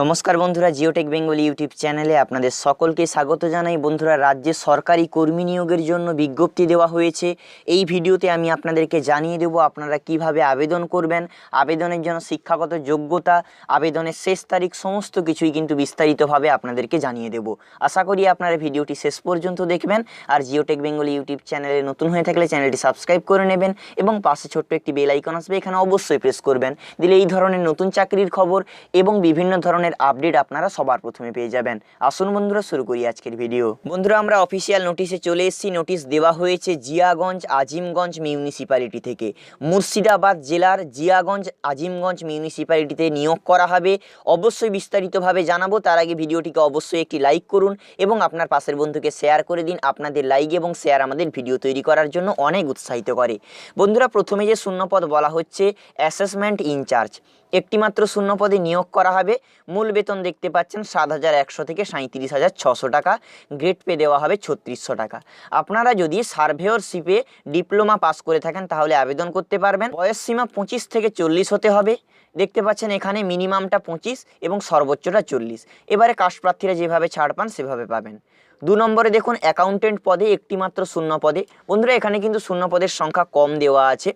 নমস্কার বন্ধুরা, Geotech Bengal YouTube চ্যানেলে আপনাদের সকলকে স্বাগত জানাই। বন্ধুরা, রাজ্যে সরকারি কর্মী নিয়োগের জন্য বিজ্ঞপ্তি দেওয়া হয়েছে। এই ভিডিওতে আমি আপনাদেরকে জানিয়ে দেব আপনারা কীভাবে আবেদন করবেন, আবেদনের জন্য শিক্ষাগত যোগ্যতা, আবেদনের শেষ তারিখ, সমস্ত কিছুই কিন্তু বিস্তারিতভাবে আপনাদেরকে জানিয়ে দেব। আশা করি আপনারা ভিডিওটি শেষ পর্যন্ত দেখবেন আর জিওটেক বেঙ্গল ইউটিউব চ্যানেলে নতুন হয়ে থাকলে চ্যানেলটি সাবস্ক্রাইব করে নেবেন এবং পাশে ছোট্ট একটি বেল আইকন আসবে, এখানে অবশ্যই প্রেস করবেন। দিলে এই ধরনের নতুন চাকরির খবর এবং বিভিন্ন ধরনের আপডেট আপনারা সবার প্রথমে পেয়ে যাবেন। আসুন বন্ধুরা, শুরু করি আজকের ভিডিও বন্ধুরা, আমরা অফিসিয়াল নোটিশে চলে এসেছি। নোটিশ দেওয়া হয়েছে জিয়াগঞ্জ আজিমগঞ্জ মিউনিসিপ্যালিটি থেকে। মুর্শিদাবাদ জেলার জিয়াগঞ্জ আজিমগঞ্জ মিউনিসিপ্যালিটিতে নিয়োগ করা হবে। অবশ্যই বিস্তারিতভাবে জানাব। তার আগে ভিডিওটিকে অবশ্যই একটি লাইক করুন এবং আপনার পাশের বন্ধুকে শেয়ার করে দিন। আপনাদের লাইক এবং শেয়ার আমাদের ভিডিও তৈরি করার জন্য অনেক উৎসাহিত করে। বন্ধুরা, প্রথমে যে শূন্যপদ বলা হচ্ছে অ্যাসেসমেন্ট ইনচার্জ একটিমাত্র শূন্য পদে নিয়োগ করা হবে। মূল বেতন দেখতে পাচ্ছেন সাত হাজার একশো থেকে সাঁত্রিশ হাজার ছশো টাকা। গ্রেড পে দেওয়া হবে ছত্রিশশো টাকা। আপনারা যদি সার্ভেয়রশিপে ডিপ্লোমা পাস করে থাকেন, তাহলে আবেদন করতে পারবেন। বয়স সীমা পঁচিশ থেকে চল্লিশ হতে হবে। দেখতে পাচ্ছেন এখানে মিনিমামটা পঁচিশ এবং সর্বোচ্চটা চল্লিশ। এবারে কাস্ট প্রার্থীরা যেভাবে ছাড় পান, সেভাবে পাবেন। দু নম্বরে দেখুন, অ্যাকাউন্টেন্ট পদে একটিমাত্র শূন্য পদে বন্ধুরা, এখানে কিন্তু শূন্য পদের সংখ্যা কম দেওয়া আছে।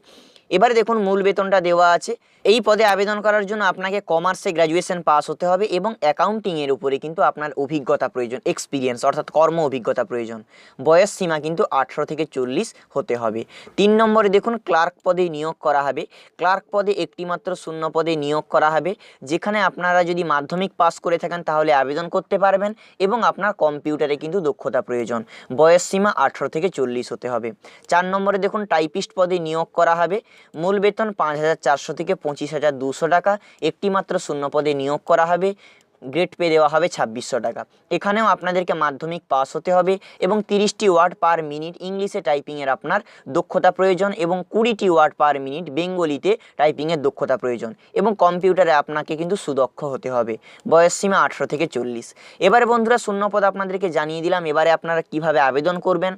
এবারে দেখুন, মূল বেতনটা দেওয়া আছে। এই পদে আবেদন করার জন্য আপনাকে কমার্সে গ্র্যাজুয়েশন পাস হতে হবে এবং অ্যাকাউন্টিংয়ের উপরে কিন্তু আপনার অভিজ্ঞতা প্রয়োজন এক্সপিরিয়েন্স অর্থাৎ কর্ম অভিজ্ঞতা প্রয়োজন। বয়স সীমা কিন্তু আঠেরো থেকে চল্লিশ হতে হবে। তিন নম্বরে দেখুন, ক্লার্ক পদে নিয়োগ করা হবে। ক্লার্ক পদে একটিমাত্র শূন্য পদে নিয়োগ করা হবে, যেখানে আপনারা যদি মাধ্যমিক পাস করে থাকেন তাহলে আবেদন করতে পারবেন এবং আপনার কম্পিউটারে কিন্তু দক্ষতা প্রয়োজন। বয়স সীমা আঠেরো থেকে চল্লিশ হতে হবে। চার নম্বরে দেখুন, টাইপিস্ট পদে নিয়োগ করা হবে। মূল বেতন পাঁচ হাজার চারশো থেকে পঁচিশ হাজার দুশো টাকা একটিমাত্র শূন্য পদে নিয়োগ করা হবে। গ্রেড পে দেওয়া হবে ছাব্বিশশো টাকা। এখানেও আপনাদেরকে মাধ্যমিক পাস হতে হবে এবং তিরিশটি ওয়ার্ড পার মিনিট ইংলিশে টাইপিংয়ের আপনার দক্ষতা প্রয়োজন এবং কুড়িটি ওয়ার্ড পার মিনিট বেঙ্গলিতে টাইপিংয়ের দক্ষতা প্রয়োজন এবং কম্পিউটারে আপনাকে কিন্তু সুদক্ষ হতে হবে। বয়স সীমা আঠেরো থেকে চল্লিশ। এবারে বন্ধুরা শূন্যপদ আপনাদেরকে জানিয়ে দিলাম, এবারে আপনারা কীভাবে আবেদন করবেন?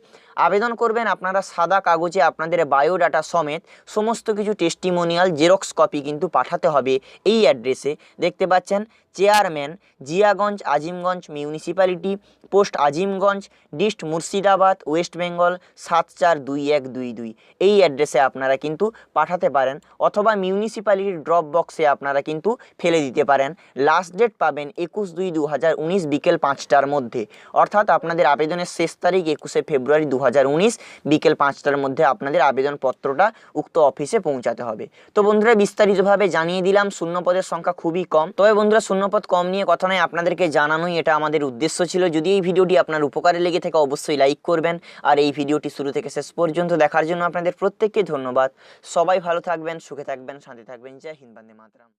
আবেদন করবেন আপনারা সাদা কাগজে আপনাদের বায়োডাটা সমেত সমস্ত কিছু টেস্টিমোনিয়াল জেরক্স কপি কিন্তু পাঠাতে হবে এই অ্যাড্রেসে দেখতে পাচ্ছেন chairman Jiaganj, Azimganj municipality post Azimganj, dist Murshidabad, West Bengal সাত চার দুই এক দুই দুই। এই অ্যাড্রেসে আপনারা কিন্তু পাঠাতে পারেন অথবা মিউনিসিপ্যালিটির ড্রপ বক্সে আপনারা কিন্তু ফেলে দিতে পারেন। লাস্ট ডেট পাবেন একুশ দুই দু উনিশ বিকেল পাঁচটার মধ্যে। অর্থাৎ আপনাদের আবেদনের শেষ তারিখ একুশে ফেব্রুয়ারি দু উনিশ বিকেল পাঁচটার মধ্যে আপনাদের আবেদনপত্রটা উক্ত অফিসে পৌঁছাতে হবে। তো বন্ধুরা, বিস্তারিতভাবে জানিয়ে দিলাম, শূন্যপদের সংখ্যা খুবই কম। তবে বন্ধুরা শূন্যপদ কম নিয়ে কথা নয়, আপনাদেরকে জানানোই এটা আমাদের উদ্দেশ্য ছিল। যদি এই ভিডিওটি আপনার উপকারে লেগে থাকে, অবশ্যই লাইক করবেন। আর এই ভিডিওটি শুরু থেকে শেষ পর্যন্ত দেখার জন্য আপনাদের প্রত্যেককে ধন্যবাদ। সবাই ভালো থাকবেন, সুখে থাকবেন, শান্তি থাকবেন। জয় হিন্দ, বন্দে মাতরম।